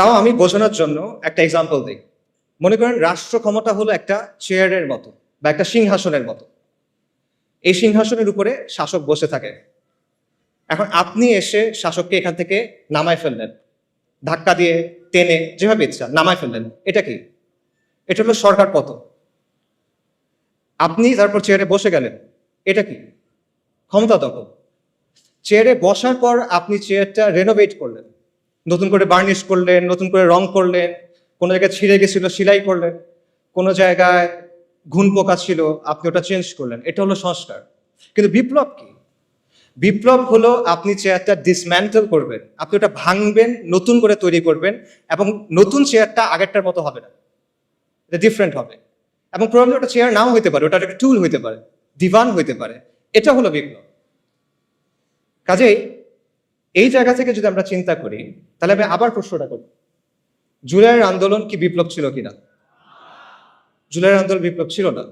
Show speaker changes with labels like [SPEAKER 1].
[SPEAKER 1] তাও আমি বোঝানোর জন্য একটা এক্সাম্পল দিই। মনে করেন রাষ্ট্র ক্ষমতা হলো একটা চেয়ারের মতো বা একটা সিংহাসনের মতো। এই সিংহাসনের উপরে শাসক বসে থাকে। এখন আপনি এসে শাসককে এখান থেকে নামায় ফেললেন। ধাক্কা দিয়ে, টেনে, যেভাবে ইচ্ছা, নামায় ফেললেন। এটা কি? এটা হলো সরকার পতন আপনি তারপর চেয়ারে বসে গেলেন, এটা কি? ক্ষমতা দখল। চেয়ারে বসার পর আপনি চেয়ারটা রেনোভেট করলেন। নতুন করে বার্নিশ করলেন, নতুন করে রং করলেন, কোনো জায়গায় ছিঁড়ে গেছিল, সেলাই করলেন, কোনো জায়গায় ঘুন পোকা ছিল, আপনি ওটা চেঞ্জ করলেন। এটা হলো সংস্কার। কিন্তু বিপ্লব কি? বিপ্লব হলো আপনি চেয়ারটা ডিসম্যান্টেল করবেন, আপনি ওটা ভাঙবেন, নতুন করে তৈরি করবেন, এবং নতুন চেয়ারটা আগেরটার মতো হবে না। এটা ডিফারেন্ট হবে। এবং প্রবলেম ওটা চেয়ার নাও হইতে পারে, ওটা একটা টুল হইতে পারে দিবান হইতে পারে। এটা হলো বিপ্লব। কাজেই এই জায়গা থেকে যদি আমরা চিন্তা করি, তাহলে আমি আবার প্রশ্নটা করব। জুলাইয়ের আন্দোলন কি বিপ্লব ছিল কিনা? জুলাইয়ের আন্দোলন বিপ্লব ছিল না।